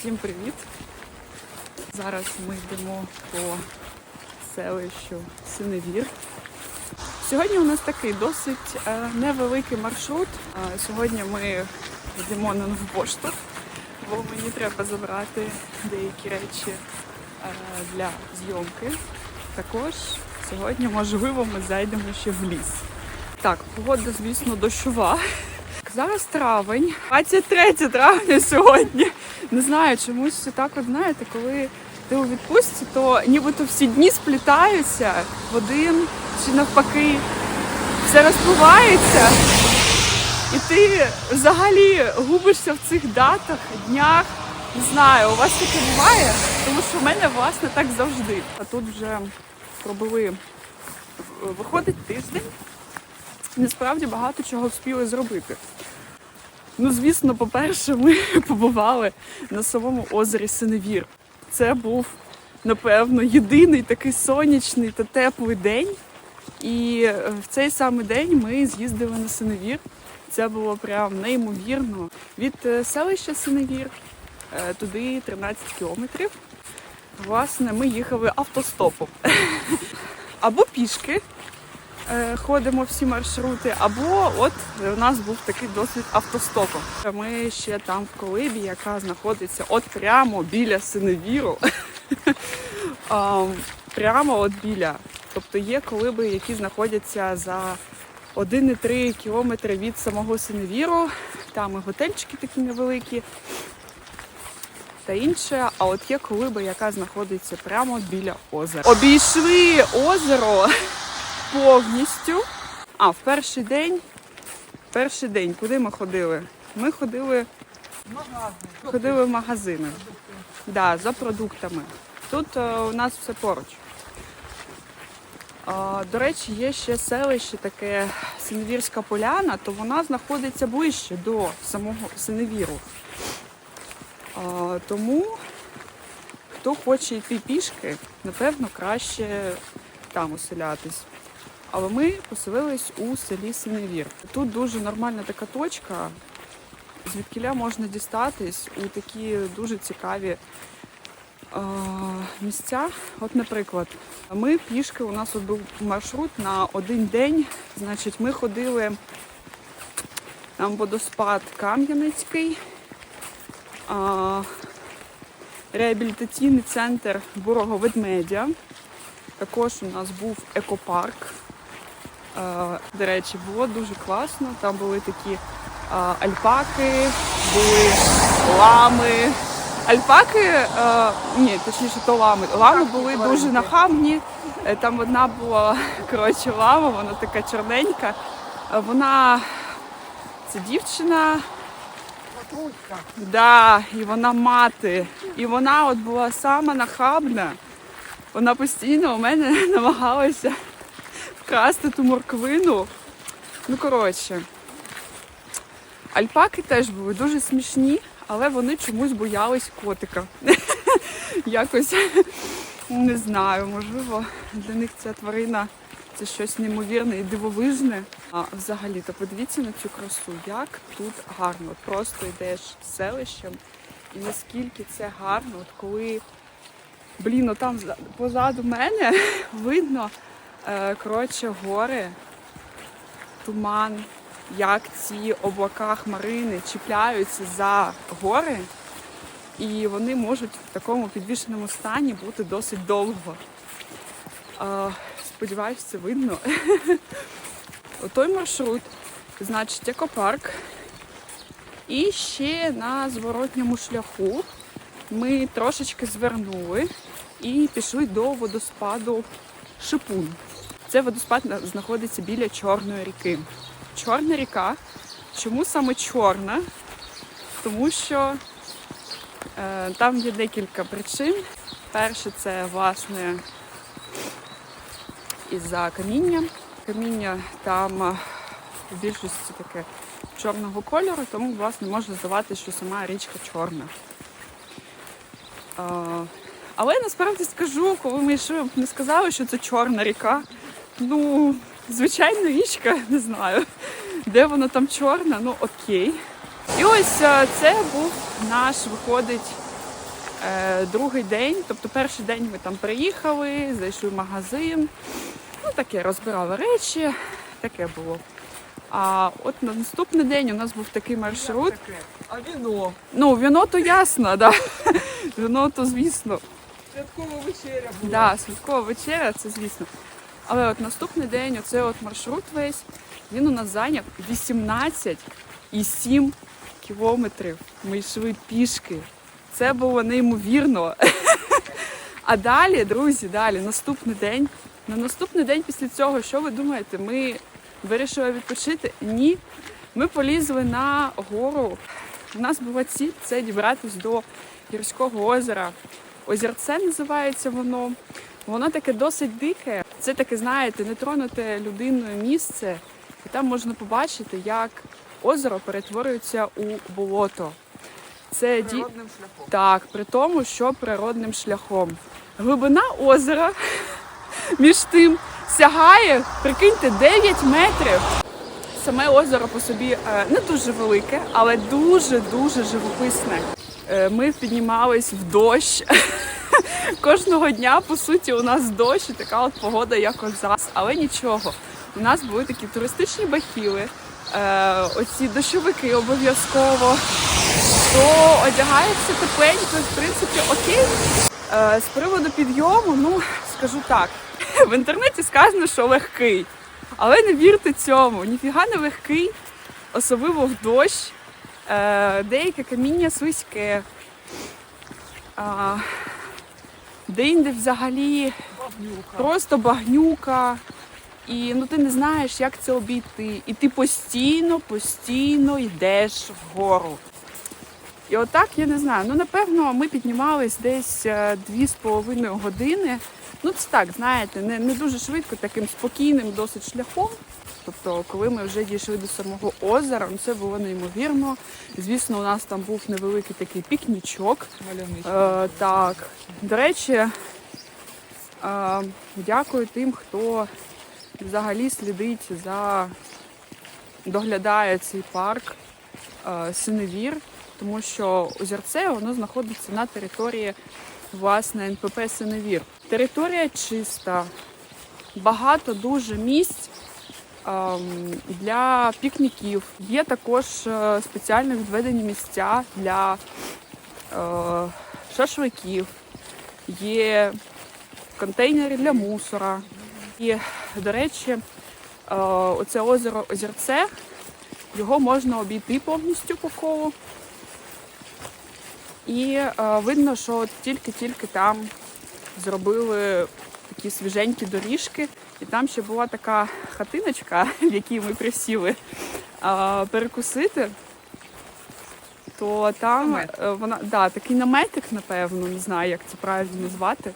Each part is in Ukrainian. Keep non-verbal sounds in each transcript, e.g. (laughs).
Всім привіт! Зараз ми йдемо по селищу Синевір. Сьогодні у нас такий досить е, невеликий маршрут. Е, Сьогодні ми йдемо на нову бо мені треба забрати деякі речі е, для зйомки. Також сьогодні, можливо, ми зайдемо ще в ліс. Так, погода, звісно, дощова. Зараз травень, 23 травня сьогодні. Не знаю, чомусь так от знаєте, коли ти у відпустці, то нібито всі дні сплітаються в один чи навпаки все розпливається. І ти взагалі губишся в цих датах, днях. Не знаю, у вас таке буває, тому що в мене власне так завжди. А тут вже пробили виходить тиждень. Насправді багато чого встигли зробити. Ну, звісно, по-перше, ми (laughs) побували на самому озері Синевір. Це був, напевно, єдиний такий сонячний та теплий день. І в цей самий день ми з'їздили на Синевір. Це було прям неймовірно. Від е, селища Синевір е, туди 13 кілометрів. Власне, ми їхали автостопом. (laughs) Або пішки ходимо всі маршрути, або от у нас був такий досвід автостопом. Ми ще там в Колибі, яка знаходиться от прямо біля Синевіру. (laughs) Прямо от біля. Тобто є колиби, які знаходяться за 1,3 кілометри від самого Синевіру. Там і готельчики такі невеликі та інше. А от є колиба, яка знаходиться прямо біля озера. Обійшли озеро (laughs) повністю. А в перший день, перший день, куди ми ходили? Ми ходили, ходили в магазини. Да, за продуктами. Тут е, у нас все поруч. А, До речі, є ще селище таке Синевірська поляна, то вона знаходиться ближче до самого Синевіру. А, Тому, хто хоче йти пішки, напевно, краще там оселятись. Але ми поселились у селі Синевір. Тут дуже нормальна така точка, звідкіля можна дістатись у такі дуже цікаві е, місця. От, наприклад, ми пішки, у нас от був маршрут на один день. Значить, ми ходили там водоспад Кам'янецький, е, реабілітаційний центр Бурого Ведмедя. Також у нас був екопарк. До речі, було дуже класно. Там були такі альпаки, були лами. Альпаки, ні, точніше, то лами. Лами були дуже нахабні. Е, Там одна була (laughs) коротше лама, вона така чорненька. Е, Вона це дівчина. Да, і вона мати. І вона от була сама нахабна. Вона постійно у мене (laughs) намагалася вкрасти ту морквину. Ну, коротше, альпаки теж були дуже смішні, але вони чомусь боялись котика. (laughs) Якось не знаю, можливо, для них ця тварина це щось неймовірне і дивовижне. А взагалі, то подивіться на цю красу, як тут гарно. Просто йдеш селищем, і наскільки це гарно, от коли Блін, там позаду мене (laughs) видно коротше гори, туман, як ці облака хмарини чіпляються за гори, і вони можуть в такому підвішеному стані бути досить довго. Е, сподіваюсь, це видно. (laughs) Отой маршрут, значить, екопарк. І ще на зворотньому шляху ми трошечки звернули і пішли до водоспаду Шипун. Це водоспад знаходиться біля Чорної ріки. Чорна ріка. Чому саме чорна? Тому що е, там є декілька причин. Перше, це власне із-за каміння. Каміння там е, в більшості таке чорного кольору, тому власне можна здавати, що сама річка чорна. А, але насправді скажу, коли ми йшли, не сказали, що це чорна ріка. Ну, звичайна річка, не знаю, де вона там чорна, ну окей. І ось е, це був наш, виходить, Е, другий день, тобто перший день ми там приїхали, зайшли в магазин, ну таке розбирали речі, таке було. А от на наступний день у нас був такий маршрут. А віно? Ну, віно то ясно, да. Віно то звісно. Святкова вечеря була. Да, святкова вечеря, це звісно. Але от наступний день, оцей от маршрут весь, він у нас зайняв 18,7 кілометрів. Ми йшли пішки. Це було неймовірно. (laughs) А далі, друзі, далі, наступний день. На наступний день після цього, що ви думаєте, ми вирішили відпочити? Ні. Ми полізли на гору. У нас була ціль це дібратись до гірського озера. Озерце називається воно. Воно таке досить дике. Це таке, знаєте, нетронуте людиною місце. І там можна побачити, як озеро перетворюється у болото. Це ді... Шляхом. Так, при тому, що природним шляхом. Глибина озера (laughs) між тим сягає, прикиньте, 9 метрів. Саме озеро по собі е, не дуже велике, але дуже-дуже живописне. Е, Ми піднімались в дощ. (laughs) Кожного дня, по суті, у нас дощ і така от погода, як от зараз. Але нічого. У нас були такі туристичні бахіли, е, оці дощовики обов'язково то одягаєшся тепленько, в принципі, окей. Е, з приводу підйому, ну скажу так, (laughs) в інтернеті сказано, що легкий. Але не вірте цьому, ніфіга не легкий, особливо в дощ. Е, деяке каміння слизьке. Де-інде взагалі просто багнюка. І ну ти не знаєш, як це обійти. І ти постійно, постійно йдеш вгору. І отак я не знаю. Ну напевно, ми піднімались десь е, дві з половиною години. Ну це так, знаєте, не, не дуже швидко, таким спокійним досить шляхом. Тобто, коли ми вже дійшли до самого озера, ну це було неймовірно. Звісно, у нас там був невеликий такий пікнічок. Е, так, до речі, е, дякую тим, хто взагалі слідить за доглядає цей парк е, Синевір, тому що озерце воно знаходиться на території власне НПП Синевір. Територія чиста, багато дуже місць для пікніків. Є також е, спеціально відведені місця для е, шашликів, є контейнери для мусора. І, до речі, е, оце озеро Озерце, його можна обійти повністю по колу. І видно, що тільки-тільки там зробили такі свіженькі доріжки. І там ще була така хатиночка, (laughs) в якій ми присіли е, перекусити. То там Намет. е, вона да, такий наметик, напевно, не знаю, як це правильно назвати.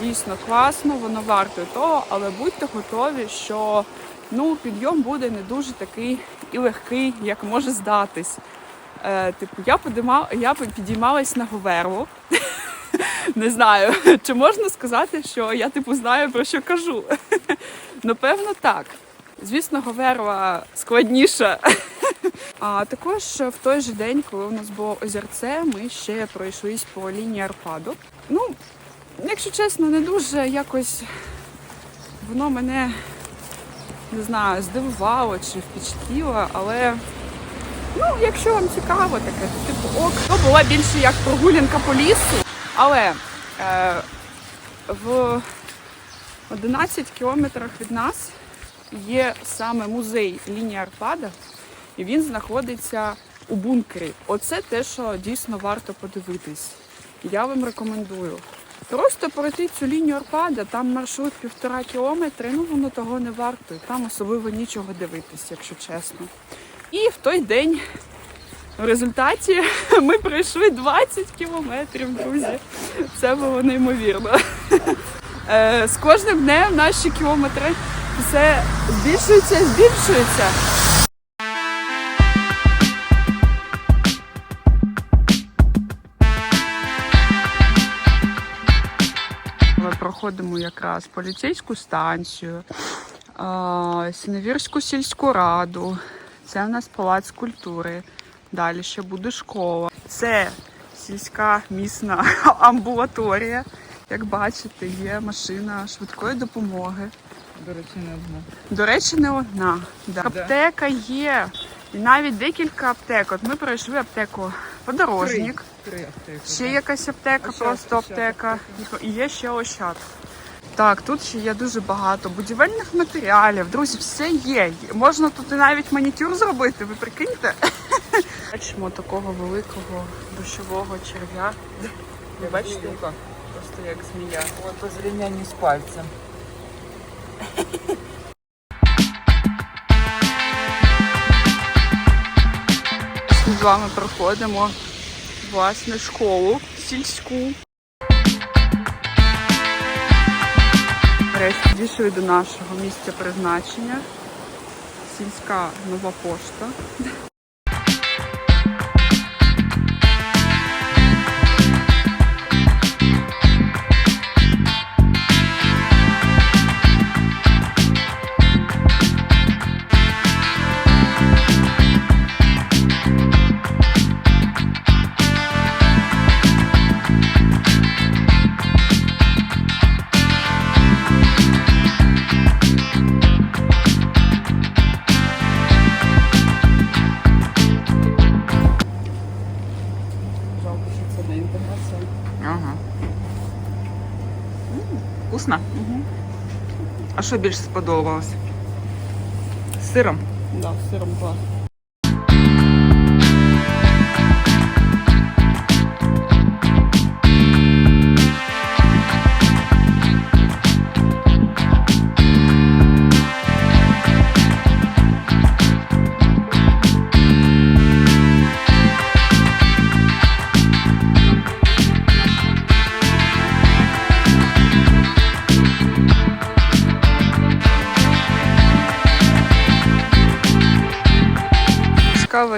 Дійсно класно, воно варто того, але будьте готові, що ну, підйом буде не дуже такий і легкий, як може здатись. Е, типу, я підійма, я підіймалась на Говерлу. (laughs) Не знаю, (laughs) чи можна сказати, що я типу знаю про що кажу. (laughs) Напевно, так. Звісно, Говерла складніша. (laughs) А також в той же день, коли у нас було озерце, ми ще пройшлись по лінії Арпаду. Ну, якщо чесно, не дуже якось воно мене не знаю, здивувало чи впечатліло, але ну, якщо вам цікаво таке, то типу ок. То була більше як прогулянка по лісу. Але е, в 11 кілометрах від нас є саме музей лінії Арпада, і він знаходиться у бункері. Оце те, що дійсно варто подивитись. Я вам рекомендую. Просто пройти цю лінію Арпада, там маршрут півтора кілометри, ну воно того не варто. Там особливо нічого дивитись, якщо чесно. І в той день в результаті (laughs) ми пройшли 20 кілометрів, друзі. Це було неймовірно. (laughs) Е, З кожним днем наші кілометри все збільшуються, збільшуються. Ми проходимо якраз поліцейську станцію, е, Сіневірську сільську раду. Це у нас палац культури. Далі ще буде школа. Це сільська місна (laughs) амбулаторія. Як бачите, є машина швидкої допомоги. До речі, не одна. До речі, не одна. Да. Аптека є. І навіть декілька аптек. От ми пройшли аптеку подорожник. Три аптеки. Ще якась аптека, Ощад, просто Ощад аптека. І є ще ощад. Так, тут ще є дуже багато будівельних матеріалів. Друзі, все є. Можна тут і навіть манікюр зробити, ви прикиньте. (laughs) Бачимо такого великого дощового черв'я. Ви бачите, Зміюка. просто як змія. От по зрівнянні з пальцем. Ми з вами проходимо власне школу сільську. Нарешті дійшли до нашого місця призначення. Сільська нова пошта. Що більше сподобалось? З сиром? Да, з сиром клас.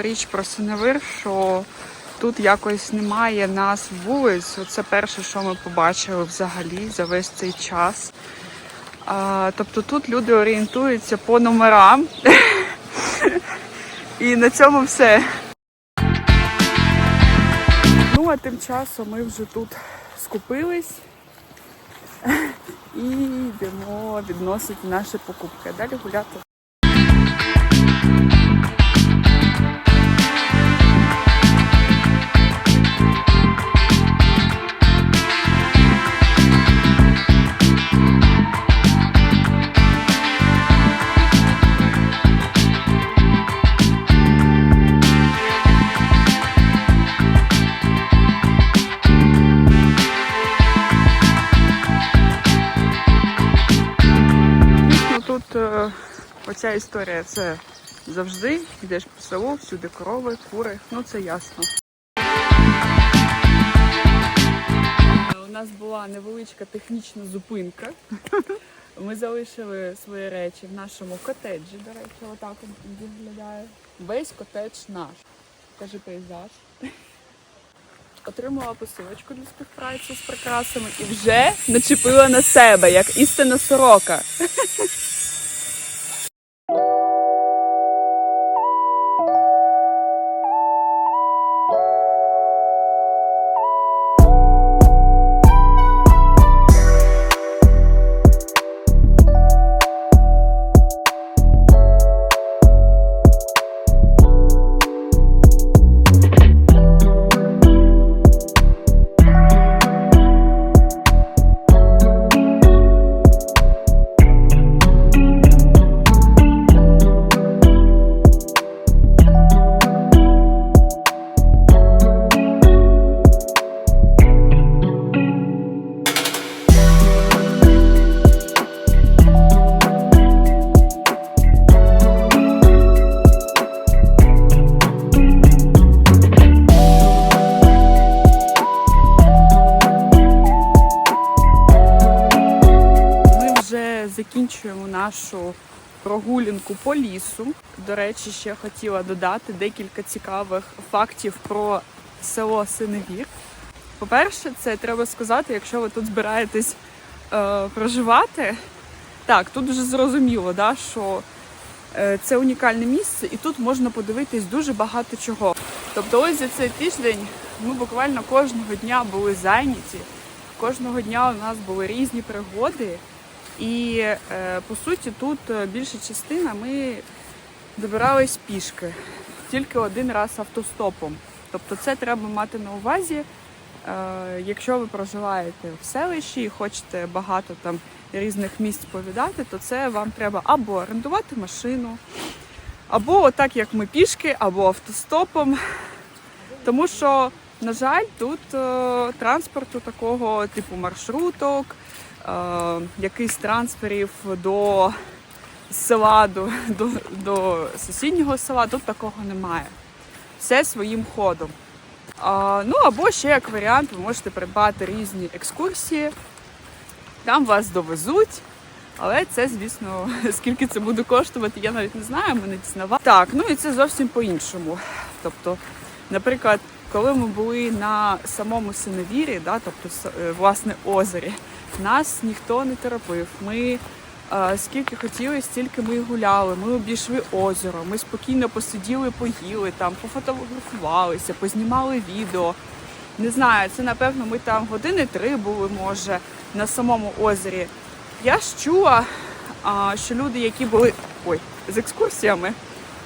Річ про Синевир, що тут якось немає нас вулиць. Це перше, що ми побачили взагалі за весь цей час. А, тобто тут люди орієнтуються по номерам. (laughs) І на цьому все. Ну, а тим часом ми вже тут скупились (laughs) і йдемо відносити наші покупки. Далі гуляти. Е, оця історія це завжди йдеш по селу, всюди корови, кури, ну це ясно. У нас була невеличка технічна зупинка. (laughs) Ми залишили свої речі в нашому котеджі, до речі, отак він виглядає. Весь котедж наш. Кажи пейзаж. Отримала посилочку для співпраці з прикрасами і вже начепила на себе, як істинна сорока. (laughs) закінчуємо нашу прогулянку по лісу. До речі, ще хотіла додати декілька цікавих фактів про село Синевір. По-перше, це треба сказати, якщо ви тут збираєтесь е, проживати. Так, тут вже зрозуміло, да, що е, це унікальне місце, і тут можна подивитись дуже багато чого. Тобто, ось за цей тиждень ми буквально кожного дня були зайняті. Кожного дня у нас були різні пригоди. І е, по суті, тут е, більша частина ми добирались пішки, тільки один раз автостопом. Тобто це треба мати на увазі, е, якщо ви проживаєте в селищі і хочете багато там різних місць повідати, то це вам треба або орендувати машину, або отак, як ми пішки, або автостопом. Тому що, на жаль, тут транспорту такого типу маршруток, е, якийсь трансферів до села, до, до, до сусіднього села, тут такого немає. Все своїм ходом. А, ну або ще як варіант, ви можете придбати різні екскурсії, там вас довезуть. Але це, звісно, (laughs) скільки це буде коштувати, я навіть не знаю, ми не. Так, ну і це зовсім по-іншому. Тобто, наприклад, коли ми були на самому синевірі, да, тобто е, власне озері, нас ніхто не торопив. Ми е, скільки хотіли, стільки ми гуляли. Ми обійшли озеро, ми спокійно посиділи, поїли там, пофотографувалися, познімали відео. Не знаю, це напевно ми там години три були, може, на самому озері. Я ж чула, що люди, які були ой, з екскурсіями,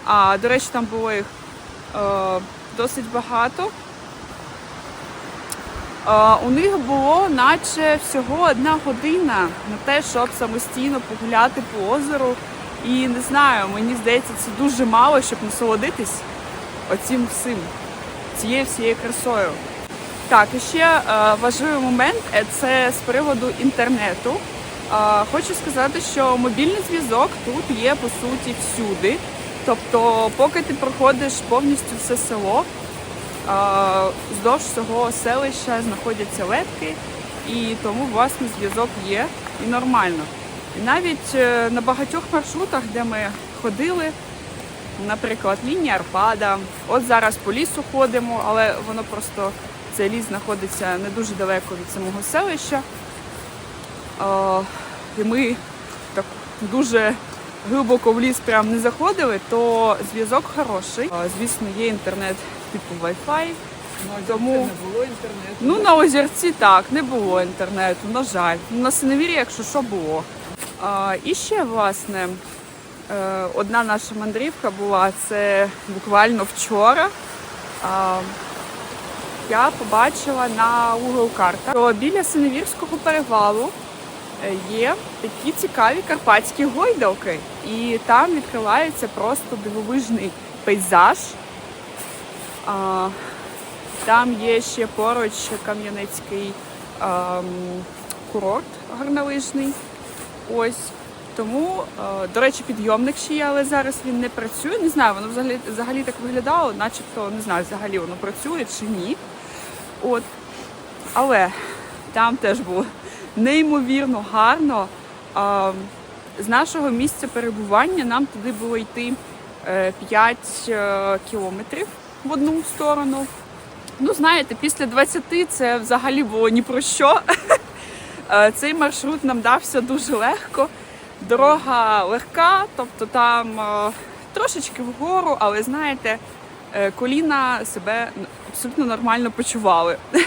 а до речі, там було їх е, досить багато. У них було наче всього одна година на те, щоб самостійно погуляти по озеру. І не знаю, мені здається, це дуже мало, щоб насолодитись оцім всім, цією всією красою. Так, і ще е, важливий момент е, це з приводу інтернету. Хочу сказати, що мобільний зв'язок тут є по суті всюди. Тобто, поки ти проходиш повністю все село, вздовж всього селища знаходяться лепки, і тому власне зв'язок є і нормально. І навіть е, на багатьох маршрутах, де ми ходили, наприклад, лінія Арпада. От зараз по лісу ходимо, але воно просто цей ліс знаходиться не дуже далеко від самого селища. І ми так дуже глибоко в ліс прям не заходили, то зв'язок хороший. Звісно, є інтернет типу Wi-Fi. Тому не було інтернету. Ну, на озерці так, не було інтернету, на жаль. На синевірі, якщо що, було. А, і ще, власне, е, одна наша мандрівка була це буквально вчора. А, я побачила на Google картах, що біля Синевірського перевалу е, є такі цікаві карпатські гойдалки. І там відкривається просто дивовижний пейзаж. А, там є ще поруч Кам'янецький ем, курорт гарнолижний. Ось. Тому, е, до речі, підйомник ще є, але зараз він не працює. Не знаю, воно взагалі, взагалі так виглядало, начебто не знаю, взагалі воно працює чи ні. От. Але там теж було (laughs) неймовірно гарно. З нашого місця перебування нам туди було йти 5 кілометрів в одну сторону. Ну, знаєте, після 20 це взагалі було ні про що. (laughs) Е, Цей маршрут нам дався дуже легко. Дорога легка, тобто там е, трошечки вгору, але знаєте, е, коліна себе абсолютно нормально почували. (laughs)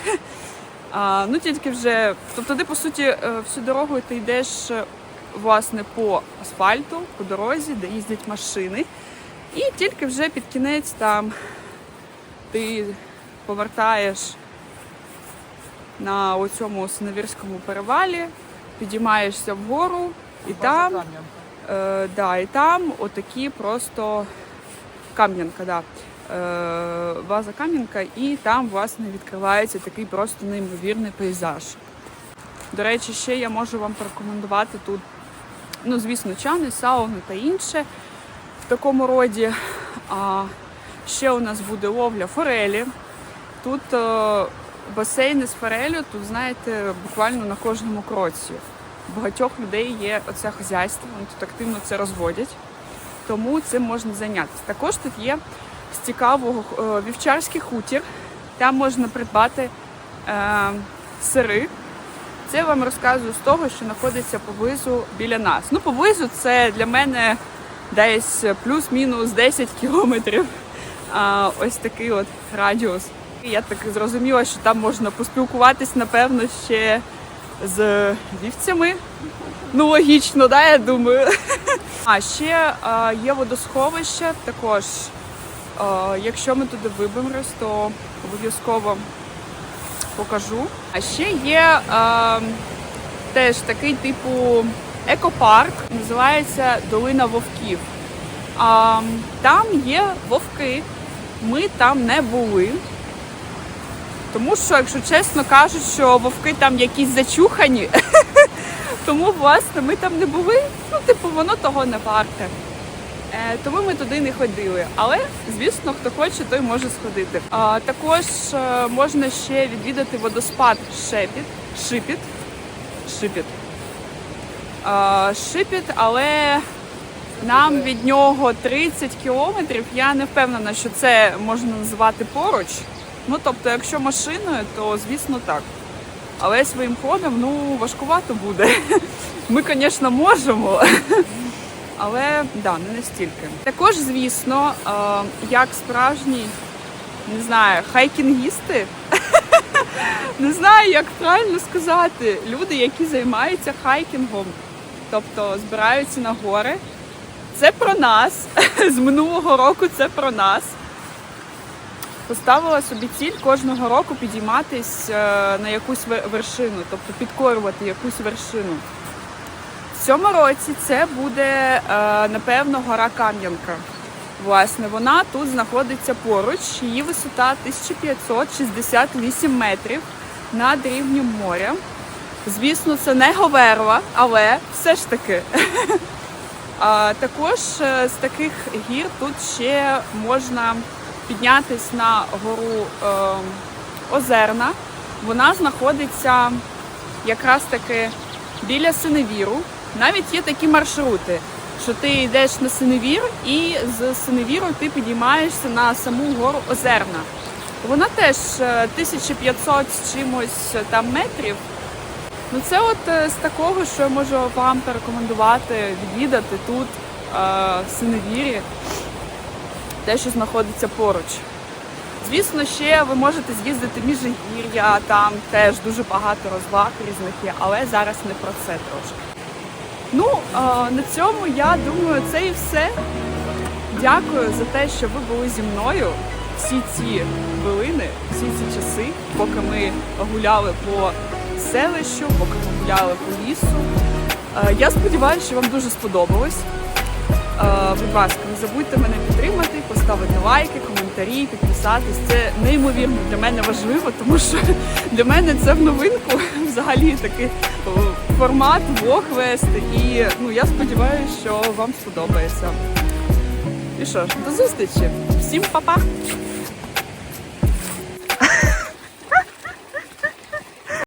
Ну тільки вже, тобто ти по суті е, всю дорогу ти йдеш е, власне по асфальту, по дорозі, де їздять машини. І тільки вже під кінець там ти повертаєш на оцьому Синевірському перевалі, підіймаєшся вгору, і там, е, да, і там отакі просто кам'янка, да. Е, база кам'янка, і там, власне, відкривається такий просто неймовірний пейзаж. До речі, ще я можу вам порекомендувати тут, ну, звісно, чани, сауни та інше в такому роді. А ще у нас буде ловля форелі. Тут е, басейни з форелю, тут, знаєте, буквально на кожному кроці. У багатьох людей є оце хазяйство, вони тут активно це розводять, тому цим можна зайнятися. Також тут є з цікавого е, вівчарський хутір. Там можна придбати е, сири. Це я вам розказую з того, що знаходиться поблизу біля нас. Ну, поблизу це для мене десь плюс-мінус 10 кілометрів. А, ось такий от радіус. Я так зрозуміла, що там можна поспілкуватись, напевно, ще з вівцями. Ну, логічно, да, я думаю. А ще е, є водосховище також. Е, якщо ми туди виберемось, то обов'язково покажу. А ще є е, теж такий типу екопарк, називається Долина Вовків. А, там є вовки. Ми там не були. Тому що, якщо чесно кажуть, що вовки там якісь зачухані. (laughs) Тому, власне, ми там не були. Ну, типу, воно того не варте. Е, тому ми туди не ходили. Але, звісно, хто хоче, той може сходити. Також е, можна ще відвідати водоспад Шепіт, Шипіт. Шипіт. А, Шипіт, але нам від нього 30 кілометрів. Я не впевнена, що це можна називати поруч. Ну, тобто, якщо машиною, то звісно так. Але своїм ходом ну важкувато буде. (laughs) Ми, звісно, можемо, (laughs) але да, не настільки. Також, звісно, е, як справжні, не знаю, хайкінгісти. (laughs) Не знаю, як правильно сказати. Люди, які займаються хайкінгом, тобто збираються на гори. Це про нас. (laughs) З минулого року це про нас. Поставила собі ціль кожного року підійматись е, на якусь вершину, тобто підкорювати якусь вершину. Цьому році це буде, е, напевно, гора Кам'янка. Власне, вона тут знаходиться поруч. Її висота 1568 метрів над рівнем моря. Звісно, це не Говерла, але все ж таки. (laughs) А також е, з таких гір тут ще можна піднятись на гору е, Озерна. Вона знаходиться якраз таки біля Синевіру. Навіть є такі маршрути, що ти йдеш на Синевір і з Синевіру ти підіймаєшся на саму гору Озерна. Вона теж е, 1500 з чимось е, там метрів. Ну це от е, з такого, що я можу вам порекомендувати відвідати тут, е, в Синевірі, те, що знаходиться поруч. Звісно, ще ви можете з'їздити Міжгір'я, там теж дуже багато розваг різних є, але зараз не про це трошки. Ну, е, на цьому я думаю, це і все. Дякую за те, що ви були зі мною всі ці хвилини, всі ці часи, поки ми гуляли по селищу, поки ми гуляли по лісу. Е, Я сподіваюся, що вам дуже сподобалось. Е, Будь ласка, не забудьте мене підтримати, поставити лайки, коментарі, підписатись. Це неймовірно для мене важливо, тому що (laughs) для мене це в новинку взагалі такий о, формат влог. І ну я сподіваюся, що вам сподобається. І що ж, до зустрічі! Всім па-па!